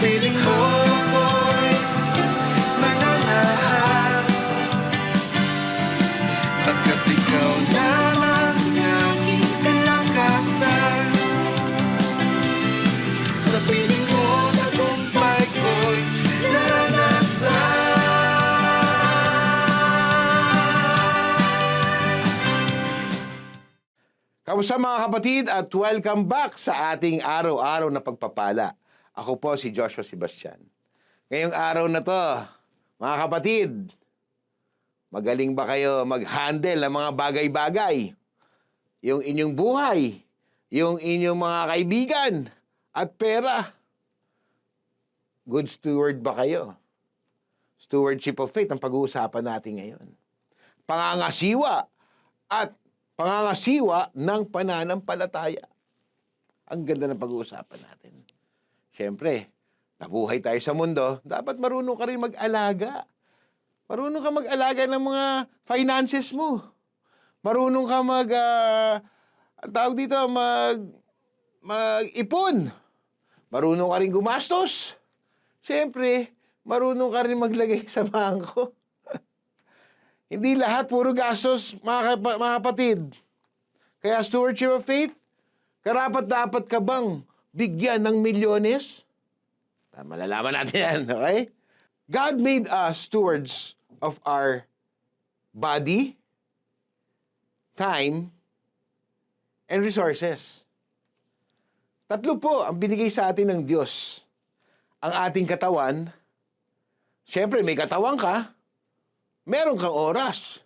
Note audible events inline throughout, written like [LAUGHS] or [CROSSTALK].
piling mo ako'y mananahan Pagkat ikaw lamang ang kalakasan. Sa piling mo tagumpay ko'y naranasan. Kamusta mga kapatid at welcome back sa ating araw-araw na pagpapala. Ako po si Joshua Sebastian. Ngayong araw na to, mga kapatid, magaling ba kayo mag-handle ng mga bagay-bagay? Yung inyong buhay, yung inyong mga kaibigan, at pera. Good steward ba kayo? Stewardship of faith ang pag-uusapan natin ngayon. Pangangasiwa at pangangasiwa ng pananampalataya. Ang ganda ng pag-uusapan natin. Siyempre, nabuhay tayo sa mundo, dapat marunong ka rin mag-alaga. Marunong ka mag-alaga ng mga finances mo. Marunong ka mag, ah, ang tawag dito, mag, mag-ipon. Marunong ka rin gumastos. Siyempre, marunong ka rin maglagay [LAUGHS] sa bangko. Hindi lahat puro gastos, mga kapatid. Kaya stewardship of faith, karapat dapat ka bang bigyan ng milyones? Ah, Malalaman natin yan, okay? God made us stewards of our body, time, and resources. Tatlo po ang binigay sa atin ng Diyos. Ang ating katawan, siyempre may katawan ka, meron kang oras.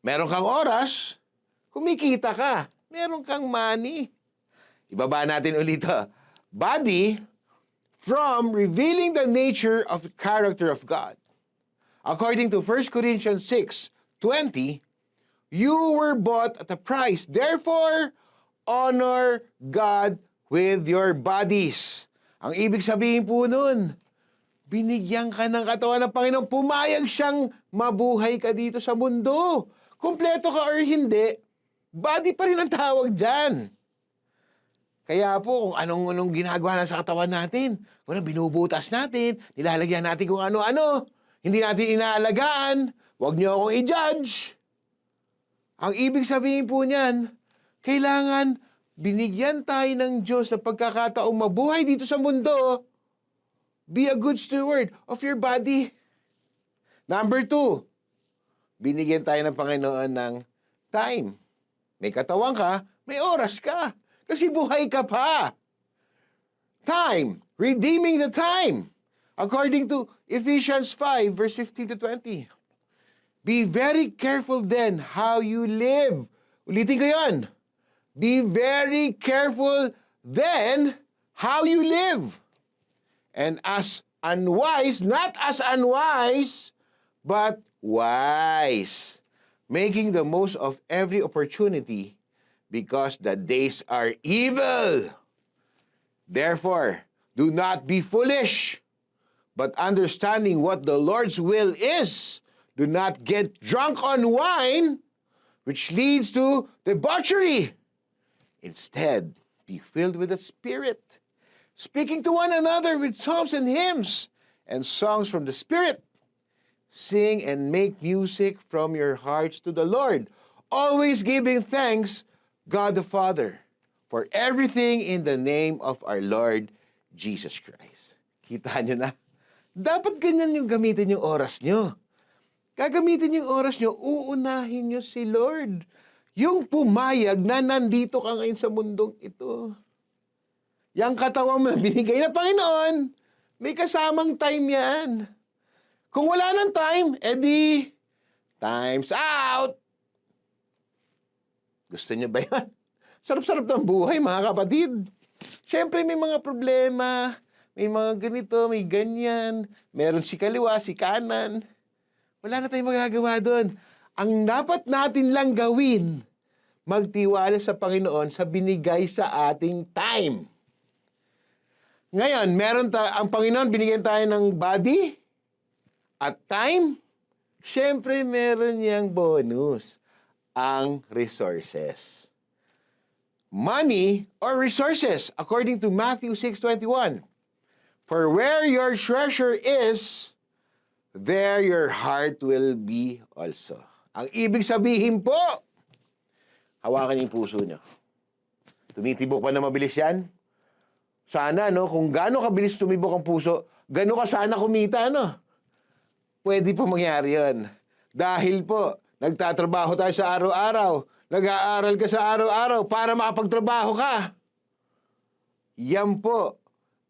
Meron kang oras, kumikita ka. Meron kang money. Ibaba natin ulit to. Body from revealing the nature of the character of God. According to 1 Corinthians 6, 20, you were bought at a price. Therefore, honor God with your bodies. Ang ibig sabihin po nun, binigyan ka ng katawan ng Panginoon, pumayag siyang mabuhay ka dito sa mundo. Kumpleto ka or hindi, body pa rin ang tawag dyan. Kaya po, kung anong-anong ginagawa na sa katawan natin, kung binubutas natin, nilalagyan natin kung ano-ano, hindi natin inaalagaan, huwag niyo akong i-judge. Ang ibig sabihin po niyan, kailangan binigyan tayo ng Diyos ng pagkakataong mabuhay dito sa mundo, Be a good steward of your body. Number two, binigyan tayo ng Panginoon ng time. May katawan ka, may oras ka. Kasi buhay ka pa. Time, redeeming the time. According to Ephesians 5, verse 15 to 20. Be very careful then how you live. Ulitin ko yon. Be very careful then how you live and as unwise, not as unwise, but wise, making the most of every opportunity because the days are evil. Therefore, do not be foolish, but understanding what the Lord's will is, do not get drunk on wine, which leads to debauchery. Instead, be filled with the Spirit speaking to one another with psalms and hymns and songs from the Spirit. Sing and make music from your hearts to the Lord, always giving thanks, God the Father, for everything in the name of our Lord Jesus Christ. Kita nyo na? Dapat ganyan yung gamitin yung oras nyo. Gagamitin yung oras nyo, uunahin nyo si Lord. Yung pumayag na nandito ka ngayon sa mundong ito. Yang katawan mo na binigay na Panginoon, may kasamang time yan. Kung wala ng time, edi, time's out. Gusto niyo ba yan? [LAUGHS] Sarap-sarap ng buhay, mga kapatid. Siyempre, may mga problema. May mga ganito, may ganyan. Meron si kaliwa, si kanan. Wala na tayong magagawa doon. Ang dapat natin lang gawin, magtiwala sa Panginoon sa binigay sa ating time. Ngayon, meron ta ang Panginoon binigyan tayo ng body at time. Siyempre, meron niyang bonus, ang resources. Money or resources, according to Matthew 6.21. For where your treasure is, there your heart will be also. Ang ibig sabihin po, hawakan yung puso niyo. Tumitibok pa na mabilis yan? Sana, no? Kung gaano kabilis tumibok ang puso, gano'n ka sana kumita, no? Pwede po mangyari yun. Dahil po, nagtatrabaho tayo sa araw-araw. Nag-aaral ka sa araw-araw para makapagtrabaho ka. Yan po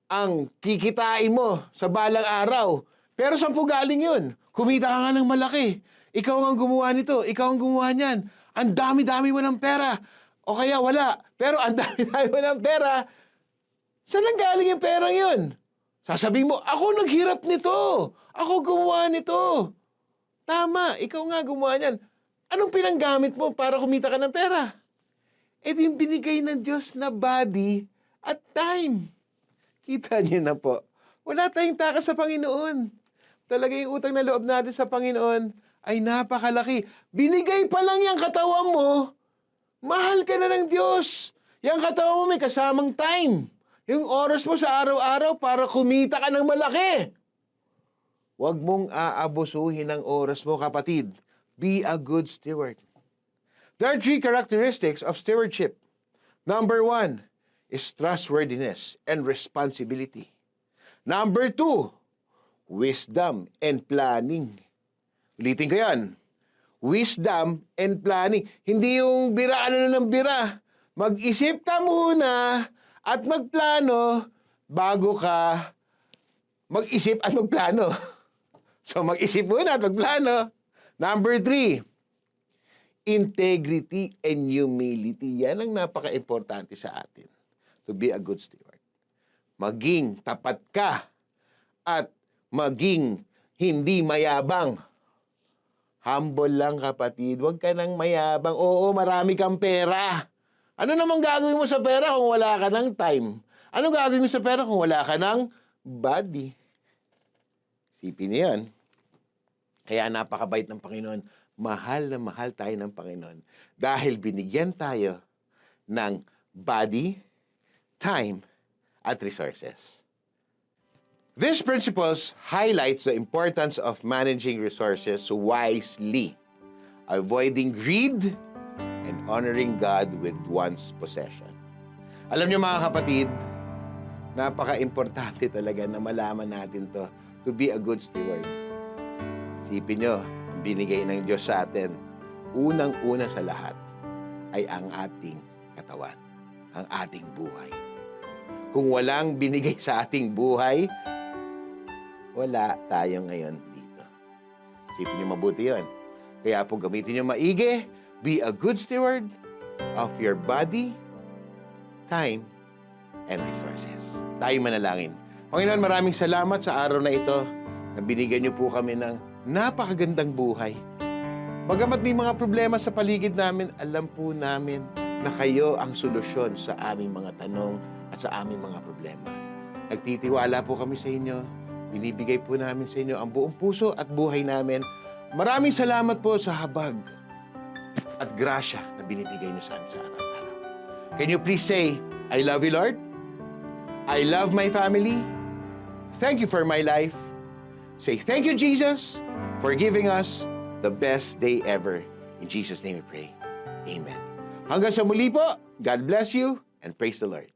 ang kikitain mo sa balang araw. Pero saan po galing yun? Kumita ka nga ng malaki. Ikaw ang gumawa nito. Ikaw ang gumawa niyan. Ang dami-dami mo ng pera. O kaya wala. Pero ang [LAUGHS] dami-dami mo ng pera. Saan ang galing yung perang yun? Sasabihin mo, ako naghirap nito. Ako gumawa nito. Tama, ikaw nga gumawa niyan. Anong pinanggamit mo para kumita ka ng pera? Eh di yung binigay ng Diyos na body at time. Kita niyo na po. Wala tayong takas sa Panginoon. Talaga yung utang na loob natin sa Panginoon ay napakalaki. Binigay pa lang yung katawan mo, mahal ka na ng Diyos. Yung katawan mo may kasamang time. Yung oras mo sa araw-araw para kumita ka ng malaki. Huwag mong aabusuhin ang oras mo, kapatid. Be a good steward. There are three characteristics of stewardship. Number one is trustworthiness and responsibility. Number two, wisdom and planning. Ulitin ko yan. Wisdom and planning. Hindi yung bira ano na ng bira. Mag-isip ka muna at magplano bago ka mag-isip at magplano. [LAUGHS] So mag-isip muna at magplano. Number three, integrity and humility. Yan ang napaka-importante sa atin to be a good steward. Maging tapat ka at maging hindi mayabang. Humble lang kapatid, huwag ka nang mayabang. Oo, marami kang pera. Ano namang gagawin mo sa pera kung wala ka ng time? Ano gagawin mo sa pera kung wala ka ng body? Sipin niyo yan. Kaya napakabait ng Panginoon. Mahal na mahal tayo ng Panginoon. Dahil binigyan tayo ng body, time, at resources. These principles highlights the importance of managing resources wisely, avoiding greed, and honoring God with one's possession. Alam niyo mga kapatid, napaka-importante talaga na malaman natin to to be a good steward. Sipin nyo, ang binigay ng Diyos sa atin, unang-una sa lahat, ay ang ating katawan, ang ating buhay. Kung walang binigay sa ating buhay, wala tayo ngayon dito. Sipin nyo mabuti yon. Kaya po gamitin nyo maigi, be a good steward of your body, time, and resources. Tayo manalangin. Panginoon, maraming salamat sa araw na ito na binigyan niyo po kami ng napakagandang buhay. Bagamat may mga problema sa paligid namin, alam po namin na kayo ang solusyon sa aming mga tanong at sa aming mga problema. Nagtitiwala po kami sa inyo. Binibigay po namin sa inyo ang buong puso at buhay namin. Maraming salamat po sa habag at grasya na binibigay niyo sa amin sa araw-araw. Can you please say, I love you, Lord? I love my family. Thank you for my life. Say, thank you, Jesus, for giving us the best day ever. In Jesus' name we pray. Amen. Hanggang sa muli po, God bless you and praise the Lord.